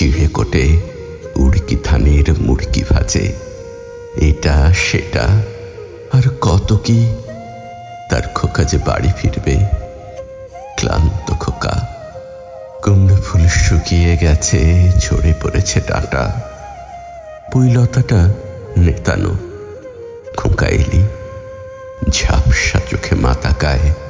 চিড়ে কোটে, উড়কি ধানের মুড়কি ভাজে। এটা, সেটা, আর কত কি? তার খোকা যে বাড়ি ফিরবে, ক্লান্ত খোকা। কুমড়ো ফুল শুকিয়ে গেছে, ঝরে পড়েছে ডাঁটা। পুইলতাটা নেতানো, খোকা এলি, ঝাপসা চোখে মাতাকায় উঠোনে